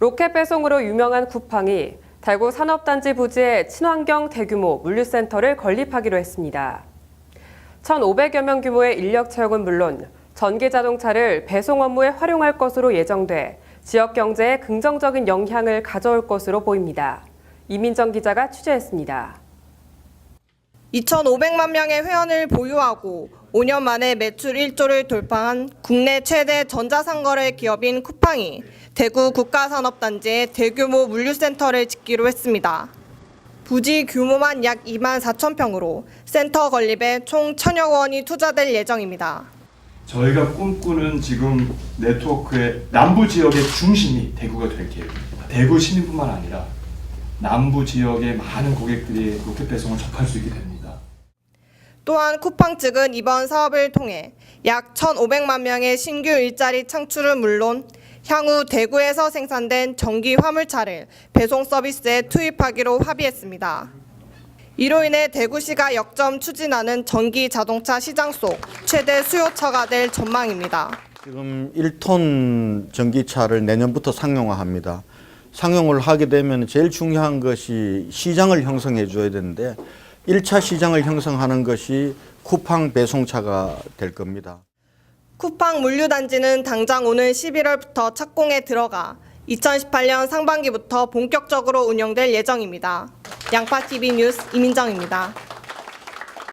로켓 배송으로 유명한 쿠팡이 대구 산업단지 부지에 친환경 대규모 물류센터를 건립하기로 했습니다. 1,500여 명 규모의 인력 채용은 물론 전기 자동차를 배송 업무에 활용할 것으로 예정돼 지역 경제에 긍정적인 영향을 가져올 것으로 보입니다. 이민정 기자가 취재했습니다. 2,500만 명의 회원을 보유하고 5년 만에 매출 1조를 돌파한 국내 최대 전자상거래 기업인 쿠팡이 대구 국가산업단지에 대규모 물류센터를 짓기로 했습니다. 부지 규모만 약 2만 4천 평으로 센터 건립에 총 천여 원이 투자될 예정입니다. 저희가 꿈꾸는 지금 네트워크의 남부 지역의 중심이 대구가 될 계획입니다. 대구 시민뿐만 아니라 남부 지역의 많은 고객들이 로켓 배송을 접할 수 있게 됩니다. 또한 쿠팡 측은 이번 사업을 통해 약 1,500만 명의 신규 일자리 창출은 물론 향후 대구에서 생산된 전기 화물차를 배송 서비스에 투입하기로 합의했습니다. 이로 인해 대구시가 역점 추진하는 전기 자동차 시장 속 최대 수요처가 될 전망입니다. 지금 1톤 전기차를 내년부터 상용화합니다. 상용을 하게 되면 제일 중요한 것이 시장을 형성해 줘야 되는데 1차 시장을 형성하는 것이 쿠팡 배송차가 될 겁니다. 쿠팡 물류단지는 당장 오는 11월부터 착공에 들어가 2018년 상반기부터 본격적으로 운영될 예정입니다. 양파TV 뉴스 이민정입니다.